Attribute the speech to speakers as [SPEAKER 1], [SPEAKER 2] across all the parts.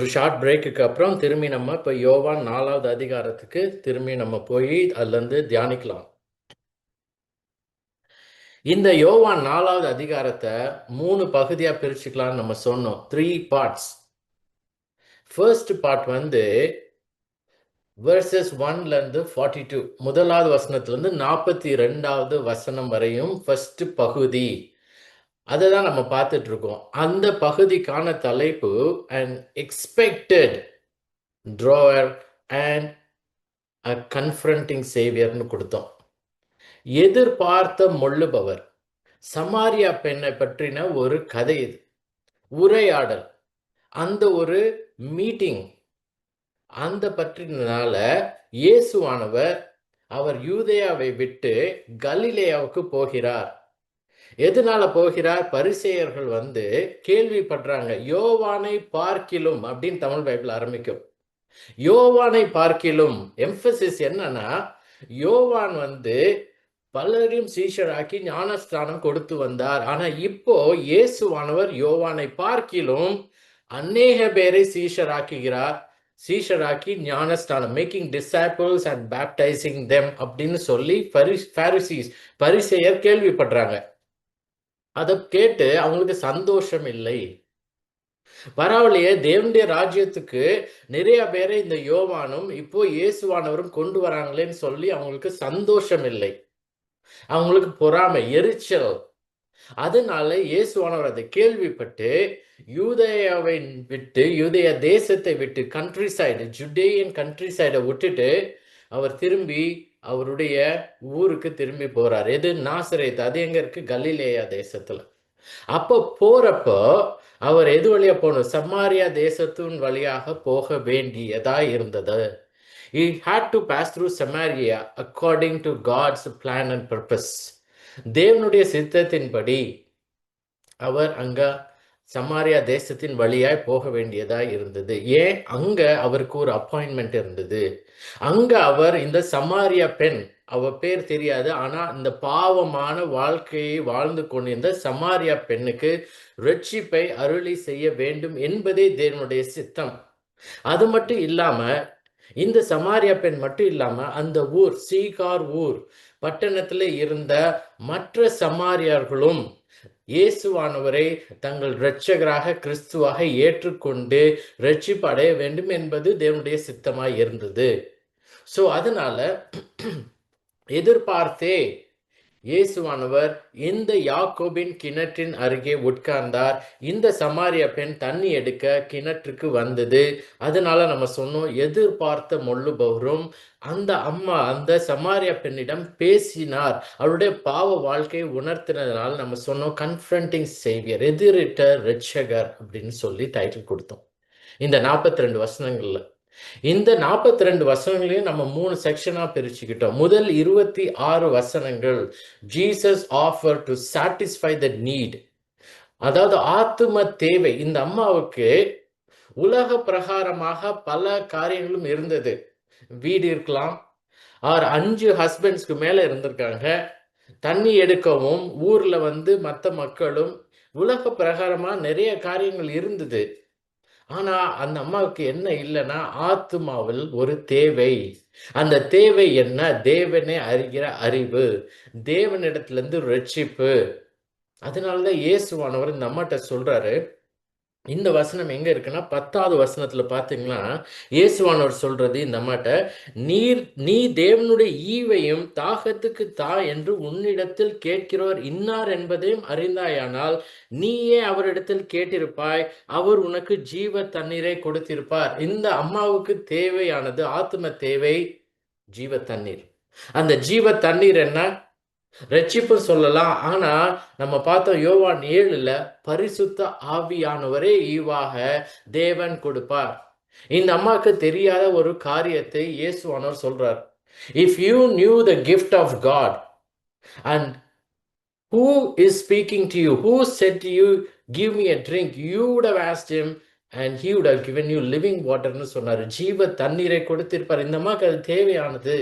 [SPEAKER 1] ஒரு ஷார்ட் பிரேக்குக்கு அப்புறம் திரும்பி நம்ம இப்போ யோவான் நாலாவது அதிகாரத்துக்கு திரும்பி நம்ம போய் அதுலேருந்து தியானிக்கலாம். இந்த யோவான் நாலாவது அதிகாரத்தை மூணு பகுதியாக பிரிச்சுக்கலாம்னு நம்ம சொன்னோம். த்ரீ பார்ட்ஸ் ஃபர்ஸ்ட் பார்ட் வந்து வேர்சஸ் ஒன்லேருந்து ஃபார்ட்டி டூ முதலாவது வசனத்துலேருந்து நாற்பத்தி ரெண்டாவது வசனம் வரையும் ஃபர்ஸ்ட் பகுதி. அதை தான் நம்ம பார்த்துட்டு இருக்கோம் அந்த பகுதிக்கான தலைப்பு and expected drawer and a confronting சேவியர்னு கொடுத்தோம். எதிர்பார்த்த மொள்ளுபவர். சமாரியா பெண்ணை பற்றின ஒரு கதை இது. உரையாடல். அந்த ஒரு மீட்டிங் அந்த பற்றினால இயேசுவானவர் அவர் யூதேயாவை விட்டு கலிலேயாவுக்கு போகிறார். எதனால போகிறார்? பரிசெயர்கள் வந்து கேள்விப்படுறாங்க யோவானை பார்க்கிலும் அப்படின்னு தமிழ் பைபிள் ஆரம்பிக்கும். யோவானை பார்க்கிலும் எம்பசிஸ் என்னன்னா யோவான் வந்து பலரையும் சீஷராக்கி ஞானஸ்தானம் கொடுத்து வந்தார். ஆனா இப்போ இயேசுவானவர் யோவானை பார்க்கிலும் அநேக பேரை சீஷராக்குகிறார். சீஷராக்கி ஞானஸ்தானம் making disciples and baptizing them அப்படின்னு சொல்லி பரிசீஸ் பரிசெயர் கேள்விப்படுறாங்க. அதை கேட்டு அவங்களுக்கு சந்தோஷம் இல்லை. பரவாயில்லையே தேவனுடைய ராஜ்யத்துக்கு நிறைய பேரை இந்த யோவானும் இப்போ இயேசுவானவரும் கொண்டு வராங்களேன்னு சொல்லி அவங்களுக்கு சந்தோஷம் இல்லை. அவங்களுக்கு பொறாமை எரிச்சல். அதனால இயேசுவானவர் அதை கேள்விப்பட்டு யூதயாவை விட்டு யூதய தேசத்தை விட்டு கண்ட்ரி சைடு ஜுடேயன் கண்ட்ரி சைடை விட்டுட்டு அவர் திரும்பி அவருடைய ஊருக்கு திரும்பி போறார். எது? நாசரேத். அது எங்க இருக்கு? கலிலேயா தேசத்துல. அப்போ போறப்போ அவர் எது வழியா போகணும் சமாரியா தேசத்தின் வழியாக போக வேண்டியதா இருந்தது. He had to pass through Samaria according to God's plan and purpose தேவனுடைய சித்தத்தின்படி அவர் அங்க சமாரியா தேசத்தின் வழியாய் போக வேண்டியதா இருந்தது. ஏன்? அங்க அவருக்கு ஒரு அப்பாயின்மெண்ட் இருந்தது. அங்க அவர் இந்த சமாரியா பெண் அவ பேர் தெரியாது ஆனா இந்த பாவமான வாழ்க்கையை வாழ்ந்து கொண்டிருந்த சமாரியா பெண்ணுக்கு ரட்சிப்பை அருளி செய்ய வேண்டும் என்பதே தேவனுடைய சித்தம். அது மட்டும் இல்லாம இந்த சமாரியா பெண் மட்டும் இல்லாம அந்த ஊர் சீகார் ஊர் பட்டணத்துல இருந்த மற்ற சமாரியார்களும் இயேசுவானவரை தங்கள் இரட்சகராக கிறிஸ்துவாக ஏற்றுக்கொண்டு ரட்சிப்பு அடைய வேண்டும் என்பது தேவனுடைய சித்தமாய் இருந்தது. ஸோ அதனால எதிர்பார்த்தே இயேசுவானவர் இந்த யாக்கோபின் கிணற்றின் அருகே உட்கார்ந்தார். இந்த சமாரிய பெண் தண்ணி எடுக்க கிணற்றுக்கு வந்தது. அதனால நம்ம சொன்னோம் எதிர்பார்த்த மொள்ளுபவரும் அந்த அம்மா அந்த சமாரிய பெண்ணிடம் பேசினார். அவருடைய பாவ வாழ்க்கையை உணர்த்தினதுனால நம்ம சொன்னோம் கன்ஃபரண்டிங் சேவியர் எதிரிட்ட ரட்சகர் அப்படின்னு சொல்லி டைட்டில் கொடுத்தோம். இந்த நாற்பத்தி ரெண்டு வசனங்கள்ல இந்த நாற்பத்தி ரெண்டு வசனங்களையும் நம்ம மூணு செக்ஷனா பிரிச்சுக்கிட்டோம். முதல் இருபத்தி ஆறு வசனங்கள் Jesus offer to satisfy the need அதாவது ஆத்தும தேவை. இந்த அம்மாவுக்கு உலக பிரகாரமாக பல காரியங்களும் இருந்தது. வீடு இருக்கலாம். ஆர் அஞ்சு ஹஸ்பண்ட்ஸ்க்கு மேலே இருந்திருக்காங்க. தண்ணி எடுக்கவும் ஊரில் வந்து மற்ற மக்களும் உலக பிரகாரமாக நிறைய காரியங்கள் இருந்தது. ஆனா அந்த அம்மாவுக்கு என்ன இல்லைன்னா ஆத்மாவில் ஒரு தேவை. அந்த தேவை என்ன? தேவனே அறிகிற அறிவு. தேவனிடத்துல இருந்து ரட்சிப்பு அதனாலதான் இயேசுவானவர் இந்த அம்மாட்ட சொல்றாரு. இந்த வசனம் எங்க இருக்குன்னா பத்தாவது வசனத்துல பாத்தீங்கன்னா இயேசுவானவர் சொல்றது இந்த அம்மாட்ட நீர் நீ தேவனுடைய ஈவையும் தாகத்துக்கு தா என்று உன்னிடத்தில் கேட்கிறவர் இன்னார் என்பதையும் அறிந்தாயானால் நீயே அவரிடத்தில் கேட்டிருப்பாய். அவர் உனக்கு ஜீவ தண்ணீரை கொடுத்திருப்பார். இந்த அம்மாவுக்கு தேவையானது ஆத்ம தேவை ஜீவ தண்ணீர். அந்த ஜீவ தண்ணீர் என்ன? ரட்சிப்பு சொல்லலாம். ஆனா நம்ம பார்த்தோம் யோவான் ஏழுல பரிசுத்த ஆவியானவரே ஈவாக தேவன் கொடுப்பார். இந்த அம்மாவுக்கு தெரியாத ஒரு காரியத்தை இயேசுவானவர் சொல்றார். If you knew the gift of God and who is speaking to you who said you give me a drink you would have asked him and he would have given you living வாட்டர்னு சொன்னார். ஜீவ தண்ணீரை கொடுத்திருப்பார். இந்த அம்மாவுக்கு அது தேவையானது.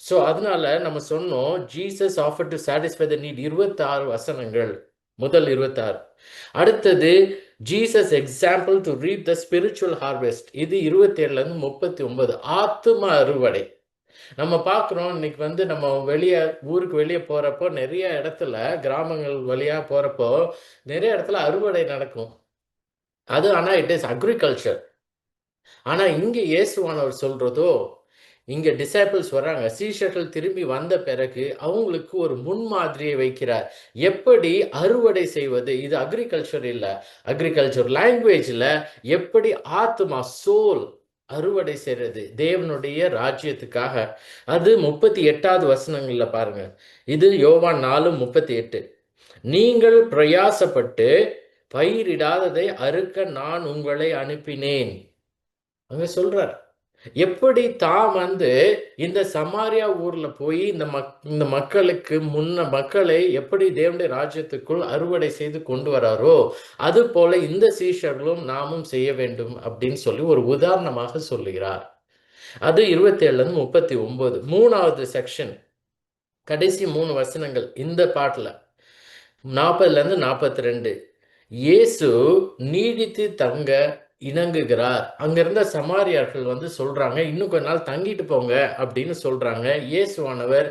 [SPEAKER 1] So அதனால நம்ம சொன்னோம் Jesus offer to satisfy the need இருபத்தாறு வசனங்கள். முதல் இருபத்தாறு. அடுத்தது Jesus example to reap the spiritual harvest இது இருபத்தி முப்பத்தி ஒன்பது ஆத்தும அறுவடை. நம்ம பார்க்குறோம் இன்னைக்கு வந்து நம்ம வெளியே ஊருக்கு வெளியே போகிறப்போ நிறைய இடத்துல கிராமங்கள் வழியாக போகிறப்போ நிறைய இடத்துல அறுவடை நடக்கும். அது ஆனால் இட் இஸ் அக்ரிகல்ச்சர் ஆனால் இங்கே இயேசுவானவர் சொல்கிறதோ இங்கே டிசைபிள்ஸ் வர்றாங்க. சீஷர்கள் திரும்பி வந்த பிறகு அவங்களுக்கு ஒரு முன்மாதிரியை வைக்கிறார். எப்படி அறுவடை செய்வது? இது அக்ரிகல்ச்சர் இல்லை. அக்ரிகல்ச்சர் லாங்குவேஜில் எப்படி ஆத்மா சோல் அறுவடை செய்கிறது தேவனுடைய ராஜ்யத்துக்காக. அது முப்பத்தி எட்டாவது வசனங்களில் பாருங்க. இது யோவான் நாலு முப்பத்தி எட்டு. நீங்கள் பிரயாசப்பட்டு பயிரிடாததை அறுக்க நான் உங்களை அனுப்பினேன். அங்கே சொல்றார். எப்படி தான் வந்து இந்த சமாரியா ஊர்ல போய் இந்த மக் இந்த மக்களுக்கு முன்ன மக்களை எப்படி தேவனுடைய ராஜ்யத்துக்குள் அறுவடை செய்து கொண்டு வராரோ அது போல இந்த சீஷர்களும் நாமும் செய்ய வேண்டும் அப்படின்னு சொல்லி ஒரு உதாரணமாக சொல்லுகிறார். அது இருபத்தி ஏழுல முப்பத்தி ஒன்பது மூணாவது செக்ஷன் கடைசி மூணு வசனங்கள் இந்த பாட்டில். நாற்பதுல இருந்து நாற்பத்தி ரெண்டு இயேசு நீடித்து தங்க இணங்குகிறார். அங்கிருந்த சமாரியார்கள் வந்து சொல்றாங்க இன்னும் கொஞ்ச நாள் தங்கிட்டு போங்க அப்படின்னு சொல்றாங்க. இயேசுவானவர்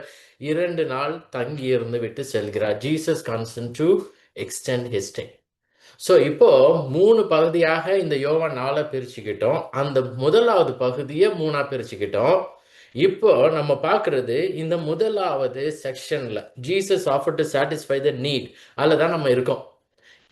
[SPEAKER 1] இரண்டு நாள் தங்கி இருந்து விட்டு செல்கிறார். Jesus consent to extend his stay so இப்போ மூணு பகுதியாக இந்த யோவா நாளை பிரிச்சுக்கிட்டோம். அந்த முதலாவது பகுதியை மூணா பிரிச்சுக்கிட்டோம். இப்போ நம்ம பார்க்கறது இந்த முதலாவது செக்ஷன்ல Jesus offer to satisfy the need அதில் தான் நம்ம இருக்கோம்.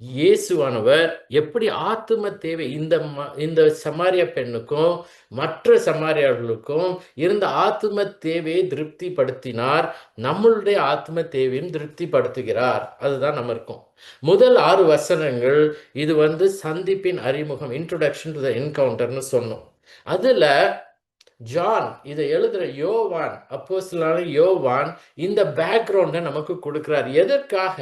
[SPEAKER 1] இயேசுவானவர் எப்படி ஆத்தும தேவை இந்த ம இந்த சமாரிய பெண்ணுக்கும் மற்ற சமாரியர்களுக்கும் இருந்த ஆத்தும தேவையை திருப்திப்படுத்தினார். நம்மளுடைய ஆத்தும தேவையும் திருப்திப்படுத்துகிறார். அதுதான் நம்ம இருக்கும். முதல் ஆறு வசனங்கள் இது வந்து சந்திப்பின் அறிமுகம் இன்ட்ரொடக்ஷன் டு த என்கவுண்டர்னு சொன்னோம். அதுல ஜான் இதை எழுதுற யோவான் அப்போஸ்தலனான யோவான் இந்த பேக்ரவுண்டை நமக்கு கொடுக்கிறார். எதற்காக?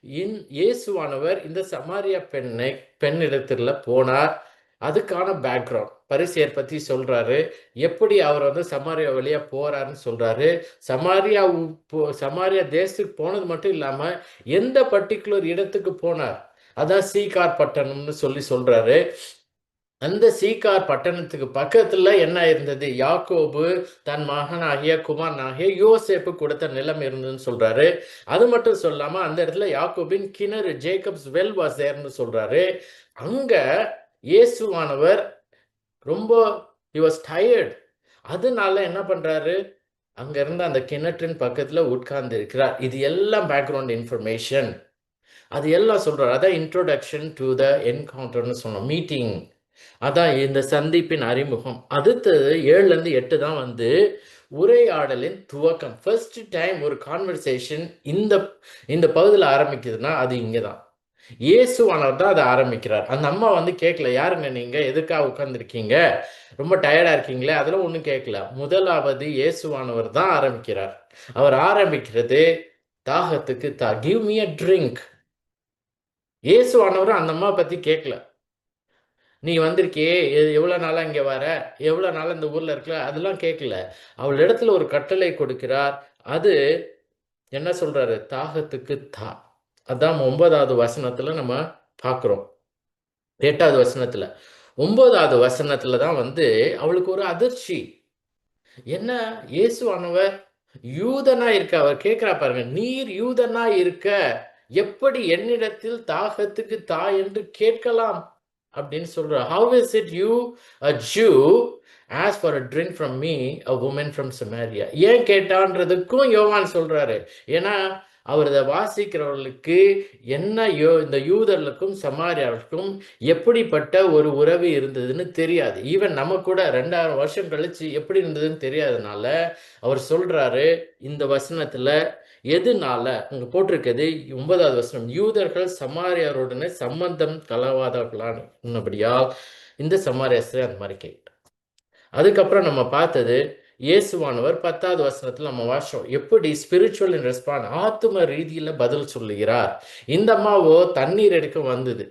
[SPEAKER 1] இன் இயேசுவானவர் இந்த சமாரியா பெண்ணை பெண்ணிடத்துல போனார். அதுக்கான பேக்ரவுண்ட் பரிசையர் பத்தி சொல்றாரு. எப்படி அவர் வந்து சமாரியா வழியா போறாருன்னு சொல்றாரு. சமாரியா போ- சமாரியா தேசத்துக்கு போனது மட்டும் இல்லாம எந்த பர்டிகுலர் இடத்துக்கு போனார்? அதான் சீகார் பட்டணம்னு சொல்லி சொல்றாரு. அந்த சீகார் பட்டணத்துக்கு பக்கத்துல என்ன இருந்தது? யாக்கோபு தன் மகனாகிய குமாரனாகிய யோசேப்பு கொடுத்த நிலம் இருந்ததுன்னு சொல்றாரு. அது மட்டும் சொல்லாம அந்த இடத்துல யாக்கோபின் கிணறு ஜேக்கப்ஸ் வெல் வாஸ் தேர்னு சொல்றாரு. அங்க இயேசுவானவர் ரொம்ப ஹி வாஸ் tired. அதனால என்ன பண்றாரு? அங்க இருந்த அந்த கிணற்றின் பக்கத்துல உட்கார்ந்து இருக்கிறார் இது எல்லாம் பேக்ரவுண்ட் இன்ஃபர்மேஷன் அது எல்லாம் சொல்றாரு. அதான் இன்ட்ரோடக்ஷன் டு த என்கவுண்டர்னு சொன்னோம். மீட்டிங் அதான் இந்த சந்திப்பின் அறிமுகம். அடுத்தது ஏழுலேருந்து எட்டு தான் வந்து உரையாடலின் துவக்கம். ஃபர்ஸ்ட் டைம் ஒரு கான்வர்சேஷன் இந்த இந்த பகுதியில் ஆரம்பிக்குதுன்னா அது இங்கே தான் இயேசுவானவர் தான் அதை ஆரம்பிக்கிறார். அந்த அம்மா வந்து கேட்கல யாருங்க நீங்க? எதுக்காக உட்காந்துருக்கீங்க ரொம்ப டயர்டா இருக்கீங்களே? அதெல்லாம் ஒன்றும் கேட்கல. முதலாவது இயேசுவானவர் தான் ஆரம்பிக்கிறார். அவர் ஆரம்பிக்கிறது தாகத்துக்கு தா கிவ் மீ அ ட்ரிங்க் இயேசுவானவர் அந்த அம்மா பத்தி கேட்கல. நீ வந்திருக்கியே எவ்வளோ நாளாக இங்கே வர எவ்வளோ நாளாக இந்த ஊரில் இருக்கல அதெல்லாம் கேட்கல அவள் இடத்துல ஒரு கட்டளை கொடுக்கிறார். அது என்ன சொல்றாரு? தாகத்துக்கு தா. அதான் ஒன்பதாவது வசனத்துல நம்ம பார்க்குறோம் எட்டாவது வசனத்துல. ஒன்பதாவது வசனத்துல தான் வந்து அவளுக்கு ஒரு அதிர்ச்சி. என்ன? இயேசுவானவர் யூதனா இருக்க அவர் கேட்கிறா பாருங்க நீர் யூதனா இருக்க எப்படி என்னிடத்தில் தாகத்துக்கு தா என்று கேட்கலாம்? அப்படின்னு சொல்ற how is it you a Jew ask for a drink from me a woman from Samaria ஏன் கேட்டான்றதுக்கும் யோவான் சொல்றாரு. ஏன்னா அவர் இதை வாசிக்கிறவர்களுக்கு என்ன யோ இந்த யூதர்களுக்கும் சமாரியாவுக்கும் எப்படிப்பட்ட ஒரு உறவு இருந்ததுன்னு தெரியாது. ஈவன் நம்ம கூட ரெண்டாயிரம் வருஷம் கழிச்சு எப்படி இருந்ததுன்னு தெரியாதனால அவர் சொல்றாரு இந்த வசனத்துல எதுனால அங்கே போட்டிருக்கிறது ஒன்பதாவது வசனம் யூதர்கள் சமாரியாருடனே சம்பந்தம் கலவாதவர்களானபடியால் இந்த சமாரியாசரை அந்த மாதிரி கேட்டார். அதுக்கப்புறம் நம்ம பார்த்தது இயேசுவானவர் பத்தாவது வசனத்தில் நம்ம வாசம் எப்படி ஸ்பிரிச்சுவல் ரெஸ்பான் ஆத்தும ரீதியில் பதில் சொல்லுகிறார். இந்த அம்மாவோ தண்ணீர் எடுக்க வந்தது.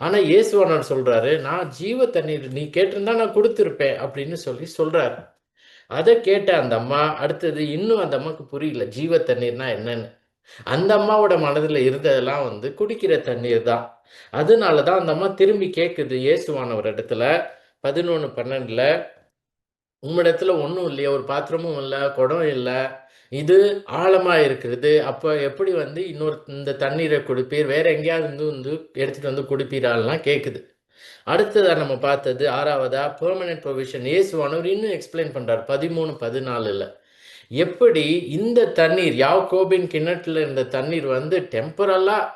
[SPEAKER 1] ஆனா இயேசுவானவர் சொல்றாரு நான் ஜீவ தண்ணீர் நீ கேட்டிருந்தா நான் கொடுத்துருப்பேன் அப்படின்னு சொல்லி சொல்றாரு. அதை கேட்ட அந்த அம்மா அடுத்தது இன்னும் அந்த அம்மாவுக்கு புரியல ஜீவ தண்ணீர்னா என்னன்னு. அந்த அம்மாவோட மனதில் இருந்ததெல்லாம் வந்து குடிக்கிற தண்ணீர் தான். அதனால தான் அந்த அம்மா திரும்பி கேட்குது இயேசுவானவர் இடத்துல பதினொன்று பன்னெண்டில் உம்மிடத்துல ஒன்றும் இல்லையா ஒரு பாத்திரமும் இல்லை குடம் இல்லை இது ஆழமாக இருக்கிறது அப்போ எப்படி வந்து இன்னொரு இந்த தண்ணீரை குடிப்பீர் வேற எங்கேயாவது வந்து வந்து எடுத்துகிட்டு வந்து குடிப்பீராலாம் கேட்குது அடுத்ததாக நம்ம பார்த்தது ஆறாவதா? பெர்மனன்ட் ப்ரொவிஷன் இயேசுவானவர் இன்னும் எக்ஸ்பிளைன் பண்ணுறார் பதிமூணு பதினாலுல. எப்படி இந்த தண்ணீர் யாக்கோபின் கிணற்றில் இருந்த தண்ணீர் வந்து டெம்பரலாக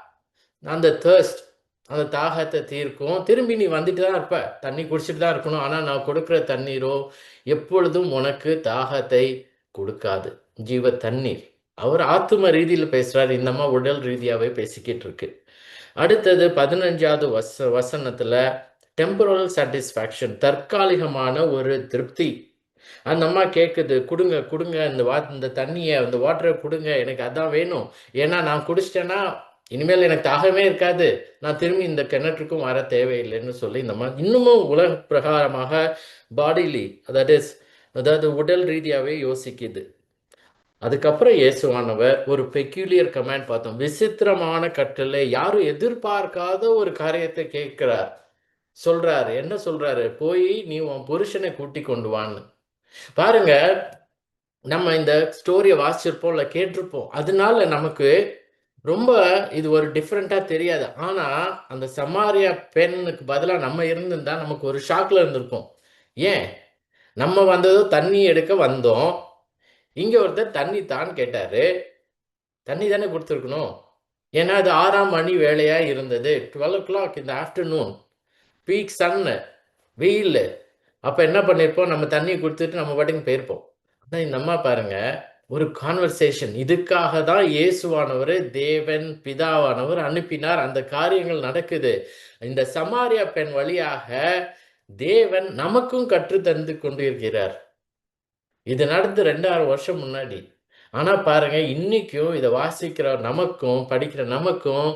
[SPEAKER 1] அந்த தேர்ஸ்ட் அந்த தாகத்தை தீர்க்கும். திரும்பி நீ வந்துட்டு தான் இருப்ப. தண்ணி குடிச்சிட்டு தான் இருக்கணும். ஆனால் நான் கொடுக்குற தண்ணீரோ எப்பொழுதும் உனக்கு தாகத்தை கொடுக்காது. ஜீவ தண்ணீர். அவர் ஆத்தும ரீதியில் பேசுகிறார் இந்த அம்மா உடல் ரீதியாகவே பேசிக்கிட்டு இருக்கு. அடுத்தது பதினஞ்சாவது வச வசனத்துல டெம்பரல் சாட்டிஸ்ஃபேக்ஷன் தற்காலிகமான ஒரு திருப்தி. அந்த அம்மா கேட்குது கொடுங்க கொடுங்க இந்த வா இந்த தண்ணியை இந்த வாட்டரை கொடுங்க எனக்கு அதான் வேணும். ஏன்னா நான் குடிச்சிட்டேன்னா இனிமேல் எனக்கு தாகமே இருக்காது. நான் திரும்பி இந்த கிணற்றுக்கும் வர தேவையில்லைன்னு சொல்லி இந்த மாதிரி இன்னமும் உலக பிரகாரமாக பாடிலி அதாவது அதாவது உடல் ரீதியாகவே யோசிக்குது. அதுக்கப்புறம் இயேசுவானவர் ஒரு பெக்யூலியர் கமெண்ட் பார்த்தோம். விசித்திரமான கட்டளை. யாரும் எதிர்பார்க்காத ஒரு காரியத்தை கேட்கிறார். சொல்றாரு. என்ன சொல்றாரு? போய் நீ உன் புருஷனை கூட்டி கொண்டு வான்னு. பாருங்க நம்ம இந்த ஸ்டோரியை வாசிச்சிருப்போம் இல்லை கேட்டிருப்போம். அதனால நமக்கு ரொம்ப இது ஒரு டிஃப்ரெண்ட்டாக தெரியாது. ஆனால் அந்த சமாரியா பெண்ணுக்கு பதிலாக நம்ம இருந்திருந்தா நமக்கு ஒரு ஷாக்ல இருந்திருப்போம் ஏன்? நம்ம வந்ததோ தண்ணி எடுக்க வந்தோம். இங்கே ஒருத்தர் தண்ணி தான் கேட்டாரு. தண்ணி தானே கொடுத்துருக்கணும். ஏன்னா அது ஆறாம் மணி வேலையாக இருந்தது. டுவெல் ஓ கிளாக் இந்த ஆஃப்டர்நூன் பீக் சன்னு வெயில். அப்போ என்ன பண்ணியிருப்போம் நம்ம தண்ணி கொடுத்துட்டு நம்ம பாட்டுக்கு போயிருப்போம். ஆனால் இந்த அம்மா பாருங்க ஒரு கான்வர்சேஷன் இதுக்காக தான் இயேசுவானவர் தேவன் பிதாவானவர் அனுப்பினார். அந்த காரியங்கள் நடக்குது. இந்த சமாரியா பெண் வழியாக தேவன் நமக்கும் கற்று தந்து கொண்டிருக்கிறார். இது நடந்து ரெண்டாயிரம் வருஷம் முன்னாடி. ஆனா பாருங்க இன்னைக்கும் இதை வாசிக்கிற நமக்கும் படிக்கிற நமக்கும்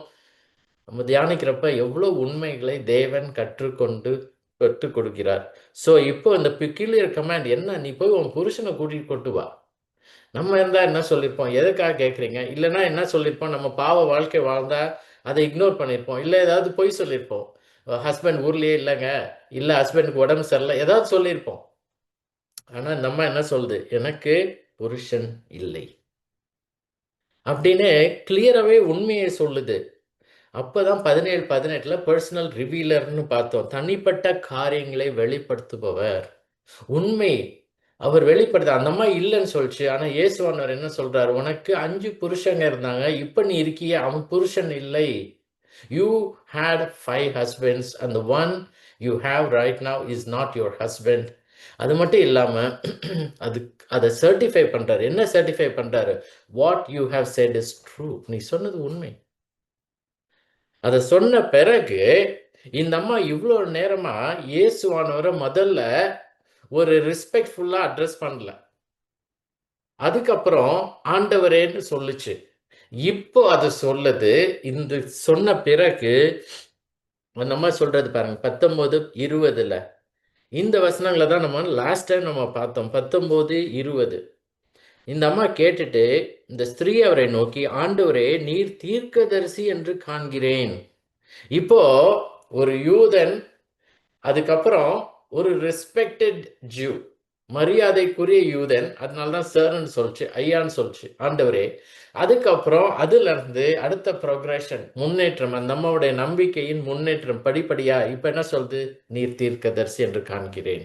[SPEAKER 1] நம்ம தியானிக்கிறப்ப எவ்வளவு உண்மைகளை தேவன் கற்றுக்கொண்டு கற்றுக் கொடுக்கிறார். ஸோ இப்போ இந்த பிக்கிலியர் கமாண்ட் என்ன நீ போய் உன் புருஷனை கூட்டிட்டு கொண்டு வா. நம்ம இருந்தா என்ன சொல்லியிருப்போம் எதுக்காக கேட்குறீங்க இல்லைன்னா என்ன சொல்லியிருப்போம் நம்ம பாவ வாழ்க்கை வாழ்ந்தா அதை இக்னோர் பண்ணியிருப்போம் இல்லை ஏதாவது பொய் சொல்லியிருப்போம் ஹஸ்பண்ட் ஊர்லயே இல்லைங்க. இல்லை ஹஸ்பண்டுக்கு உடம்பு சரியில்லை. ஏதாவது சொல்லியிருப்போம் ஆனால் நம்ம என்ன சொல்லுது? எனக்கு புருஷன் இல்லை. அப்படின்னு கிளியராகவே உண்மையை சொல்லுது. அப்போதான் பதினேழு பதினெட்டில் பர்சனல் ரிவீலர்னு பார்த்தோம். தனிப்பட்ட காரியங்களை வெளிப்படுத்துபவர். உண்மை அவர் வெளிப்படுத்த அந்த அம்மா இல்லைன்னு சொல்லிச்சு. ஆனால் இயேசுவானவர் என்ன சொல்றாரு? உனக்கு அஞ்சு புருஷங்க இருந்தாங்க. இப்போ நீ இருக்கிய. அவன் புருஷன் இல்லை. You had five husbands the one you have right now is not your husband அது மட்டும் இல்லாமல் அது அதை சர்டிஃபை பண்ணுறாரு என்ன சர்டிஃபை பண்ணுறாரு what you have said is true நீ சொன்னது உண்மை. அதை சொன்ன பிறகு இந்த அம்மா இவ்வளோ நேரமாக இயேசுவானவரை முதல்ல ஒரு ரெஸ்பெக்ட்ஃபுல்லாக அட்ரஸ் பண்ணல. அதுக்கப்புறம் ஆண்டவரேன்னு சொல்லுச்சு. இப்போ அதை சொல்லுது. இந்த சொன்ன பிறகு அந்த அம்மா சொல்றது பாருங்க பத்தொன்பது இருபதுல. இந்த வசனங்களை தான் நம்ம லாஸ்ட் டைம் நம்ம பார்த்தோம். பத்தொம்போது இருபது. இந்த அம்மா கேட்டுட்டு இந்த ஸ்திரீ அவரை நோக்கி ஆண்டவரே நீர் தீர்க்கதரிசி என்று காண்கிறேன். இப்போ ஒரு யூதன் அதுக்கப்புறம் ஒரு ரெஸ்பெக்டட் ஜூ மரியாதைக்குரிய யூதன் அதனால தான் சேர்ன்னு சொல்லிச்சு ஐயான்னு சொல்லிச்சு. ஆண்டவரே அதுக்கப்புறம் அதுல இருந்து அடுத்த ப்ரோக்ரஷன் முன்னேற்றம் அந்த அம்மாவுடைய நம்பிக்கையின் முன்னேற்றம் படிப்படியா இப்ப என்ன சொல்றது நீர் தீர்க்கதரிசி என்று காண்கிறேன்.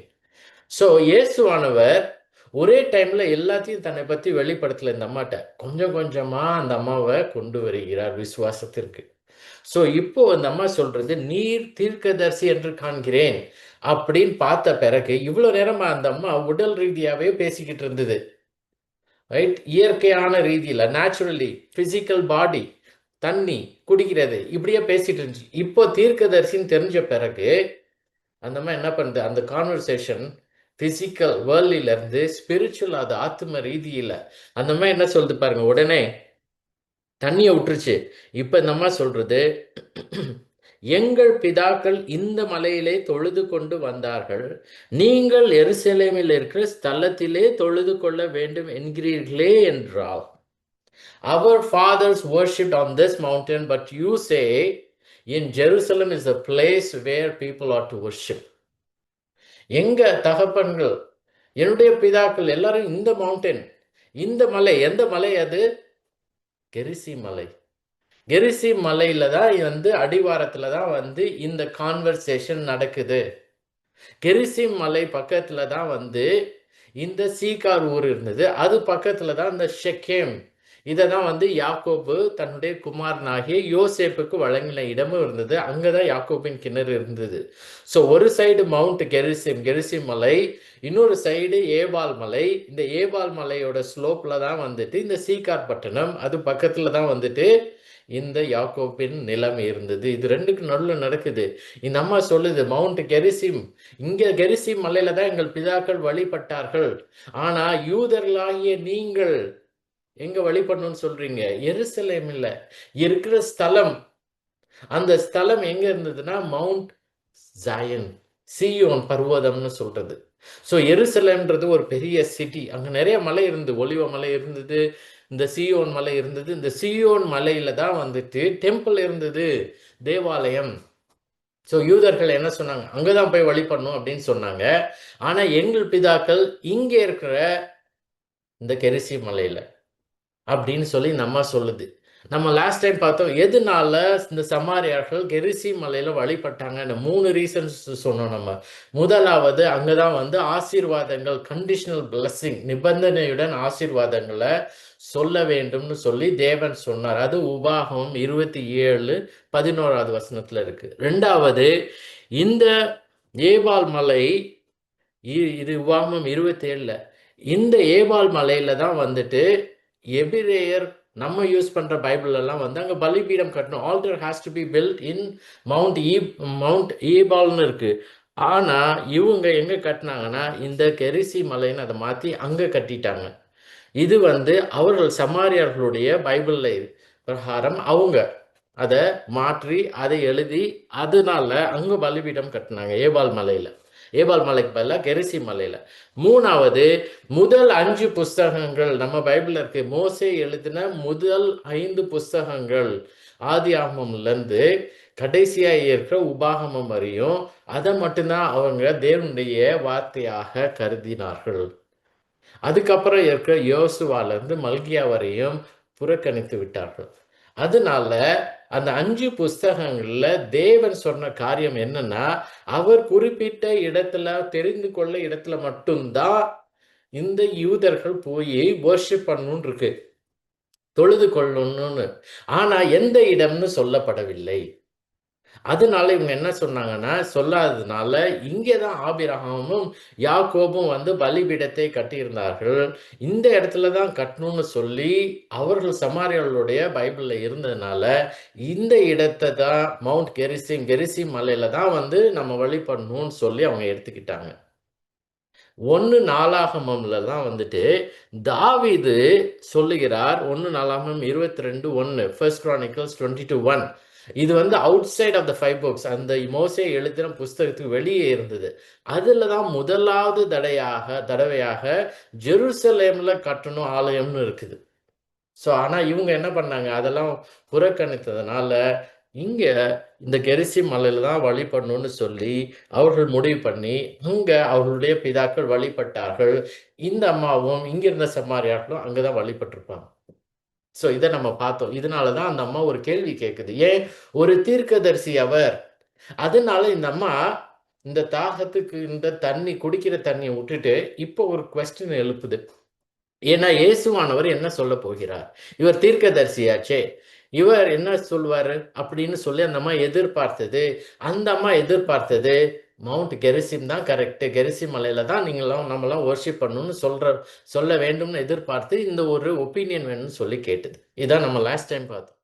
[SPEAKER 1] ஸோ இயேசுவானவர் ஒரே டைம்ல எல்லாத்தையும் தன்னை பத்தி வெளிப்படுத்தல இந்த அம்மாட்ட. கொஞ்சம் கொஞ்சமா அந்த அம்மாவை கொண்டு வருகிறார் விசுவாசத்திற்கு. ஸோ இப்போ அந்த அம்மா சொல்றது நீர் தீர்க்கதரிசி என்று காண்கிறேன். அப்படின்னு பார்த்த பிறகு இவ்வளோ நேரமாக அந்த அம்மா உடல் ரீதியாகவே பேசிக்கிட்டு இருந்தது. ரைட் இயற்கையான ரீதியில் நேச்சுரலி ஃபிசிக்கல் பாடி தண்ணி குடிக்கிறது இப்படியே பேசிட்டு இருந்துச்சு. இப்போ தீர்க்கதரிசின்னு தெரிஞ்ச பிறகு அந்த அம்மா என்ன பண்ணுது? அந்த கான்வர்சேஷன் ஃபிசிக்கல் வேர்ல்ட்ல இருந்து ஸ்பிரிச்சுவல் அது ஆத்ம ரீதியில். அந்த மாதிரி என்ன சொல்லுது பாருங்க உடனே தண்ணியை விட்டுருச்சு. இப்போ இந்த அம்மா சொல்கிறது எங்கள் பிதாக்கள் இந்த மலையிலே தொழுது கொண்டு வந்தார்கள். நீங்கள் எருசலேமில் இருக்கிற ஸ்தலத்திலே தொழுது கொள்ள வேண்டும் என்கிறீர்களே என்றால் அவர் fathers worship on this mountain but you say in Jerusalem is a place where people are to worship எங்க தகப்பன்கள் என்னுடைய பிதாக்கள் எல்லாரும் இந்த மவுண்டன் இந்த மலை எந்த மலை அது? கெரிசி மலை. கெரிசி மலையில தான் வந்து அடிவாரத்துல தான் வந்து இந்த கான்வர்சேஷன் நடக்குது. கெரிசி மலை பக்கத்துல தான் வந்து இந்த சீகார் ஊர் இருந்தது. அது பக்கத்துல தான் இந்த ஷெக்கேம் இதை தான் வந்து யாக்கோபு தன்னுடைய குமாரனாகிய யோசேப்புக்கு வழங்கின இடமும் இருந்தது. அங்கே தான் யாக்கோபின் கிணறு இருந்தது. ஸோ ஒரு சைடு மவுண்ட் கெரிசிம் கெரிசிம் மலை. இன்னொரு சைடு ஏபால் மலை. இந்த ஏபால் மலையோட ஸ்லோப்பில் தான் வந்துட்டு இந்த சீகார் பட்டணம். அது பக்கத்தில் தான் வந்துட்டு இந்த யாக்கோப்பின் நிலம் இருந்தது. இது ரெண்டுக்கு நடுவில் நடக்குது. இந்த அம்மா சொல்லுது மவுண்ட் கெரிசிம். இங்க கெரிசிம் மலையில தான் எங்கள் பிதாக்கள் வழிபட்டார்கள். ஆனா யூதர்களாகிய நீங்கள் எங்க வழிபடணும்னு சொல்றீங்க? எருசலேம் இல்லை. இருக்கிற ஸ்தலம். அந்த ஸ்தலம் எங்க இருந்ததுன்னா மவுண்ட் ஜாயன் சியோன் பர்வதம்னு சொல்றது. ஸோ எருசலேம்ன்றது ஒரு பெரிய சிட்டி அங்கே நிறைய மலை இருந்து ஒளிவ மலை இருந்தது. இந்த சியோன் மலை இருந்தது. இந்த சியோன் மலையில தான் வந்துட்டு டெம்பிள் இருந்தது. தேவாலயம். ஸோ யூதர்கள் என்ன சொன்னாங்க? அங்கதான் போய் வழிபடணும் அப்படின்னு சொன்னாங்க. ஆனால் எங்கள் பிதாக்கள் இங்கே இருக்கிற இந்த கெரிசி மலையில் அப்படின்னு சொல்லி நம்ம சொல்லுது. நம்ம லாஸ்ட் டைம் பார்த்தோம் எதனால இந்த சமாரியார்கள் கெரிசி மலையில வழிபட்டாங்க? மூணு ரீசன்ஸ் சொன்னோம் நம்ம. முதலாவது அங்கதான் வந்து ஆசீர்வாதங்கள் கண்டிஷனல் பிளஸ்ஸிங் நிபந்தனையுடன் ஆசீர்வாதங்களை சொல்ல வேண்டும்னு சொல்லி தேவன் சொன்னார். அது உபாகம் இருபத்தி ஏழு பதினோராவது வசனத்துல இருக்கு. ரெண்டாவது இந்த ஏபால் மலை இ- இது உபாகமம் இருபத்தி ஏழுல இந்த ஏபால் மலையில தான் வந்துட்டு எபிரேயர் நம்ம யூஸ் பண்ற பைபிள் எல்லாம் வந்து அங்க பலிபீடம் கட்டணும். Altar has to be built in mount E mount ஈபால்னு இருக்கு. ஆனா இவங்க எங்க கட்டினாங்கன்னா இந்த கெரிசி மலைன்னு அதை மாத்தி அங்க கட்டிட்டாங்க. இது வந்து அவர்கள் சமாரியர்களுடைய பைபிள்ல பிரகாரம் அவங்க. அதை மாற்றி அதை எழுதி அதனால அங்க பலிபீடம் கட்டினாங்க ஏபால் மலையில. ஏபால் மலைக்கு பதிலாக கெரிசி மலையில். மூணாவது முதல் அஞ்சு புஸ்தகங்கள் நம்ம பைபிளில் இருக்கு. மோசே எழுதின முதல் ஐந்து புஸ்தகங்கள் ஆதி ஆகமம்லேருந்து கடைசியாக இருக்கிற உபாகமம் வரையும் அதை மட்டும்தான் அவங்க தேவனுடைய வார்த்தையாக கருதினார்கள். அதுக்கப்புறம் இருக்கிற யோசுவாலேருந்து மல்கியா வரையும் புறக்கணித்து விட்டார்கள். அதனால அந்த அஞ்சு புஸ்தகங்கள்ல தேவன் சொன்ன காரியம் என்னன்னா அவர் குறிப்பிட்ட இடத்துல தெரிந்து கொள்ள இடத்துல மட்டும்தான் இந்த யூதர்கள் போய் வர்ஷிப் பண்ணணும் இருக்கு. தொழுது கொள்ளணும்னு. ஆனா எந்த இடம்னு சொல்லப்படவில்லை. அதனால இவங்க என்ன சொன்னாங்கன்னா சொல்லாததுனால இங்கேதான் ஆபிரகாமும் யாக்கோபும் வந்து பலிபீடத்தை கட்டியிருந்தார்கள். இந்த இடத்துல தான் கட்டணும்னு சொல்லி அவர்கள் சமாரியர்களுடைய பைபிளில் இருந்ததுனால இந்த இடத்தை தான் மவுண்ட் கெரிசிம் கெரிசிம் மலையில தான் வந்து நம்ம வழிபடணும்னு சொல்லி அவங்க எடுத்துக்கிட்டாங்க. ஒன்று நாளாகமம்ல தான் வந்துட்டு தாவிது சொல்லுகிறார். ஒன்று நாளாகமம் இருபத்தி ரெண்டு ஒன்று first Chronicles twenty two one இது வந்து outside of the five books அந்த மோசே எழுதின புஸ்தகத்துக்கு வெளியே இருந்தது. அதில் தான் முதலாவது தடையாக தடவையாக ஜெருசலேமில் கட்டணும் ஆலயம்னு இருக்குது. ஸோ ஆனால் இவங்க என்ன பண்ணாங்க? அதெல்லாம் புறக்கணித்ததுனால இங்கே இந்த கெரிசி மலையில் தான் வழிபடணும்னு சொல்லி அவர்கள் முடிவு பண்ணி அங்கே அவர்களுடைய பிதாக்கள் வழிபட்டார்கள். இந்த அம்மாவும் இங்கிருந்த இருந்த அங்கே தான் வழிபட்டிருப்பாங்க. ஸோ இதை நம்ம பார்த்தோம். இதனால தான் அந்த அம்மா ஒரு கேள்வி கேட்குது. ஏன்? ஒரு தீர்க்கதரிசி அவர். அதனால இந்த அம்மா இந்த தாகத்துக்கு இந்த தண்ணி குடிக்கிற தண்ணியை விட்டுட்டு இப்போ ஒரு கொஸ்டின் எழுப்புது. ஏன்னா இயேசுவானவர் என்ன சொல்ல போகிறார்? இவர் தீர்க்கதரிசியாச்சே. இவர் என்ன சொல்வாரு? அப்படின்னு சொல்லி அந்த அம்மா எதிர்பார்த்தது. அந்த அம்மா எதிர்பார்த்தது மவுண்ட் கெரிசிம் தான் கரெக்டு கெரிசி மலையில தான் நீங்களாம் நம்மளாம் ஒர்ஷிப் பண்ணணும்னு சொல்ற சொல்ல வேண்டும்னு எதிர்பார்த்து இந்த ஒரு ஒப்பீனியன் வேணும்னு சொல்லி கேட்டது. இதான் நம்ம லாஸ்ட் டைம் பார்த்தோம்.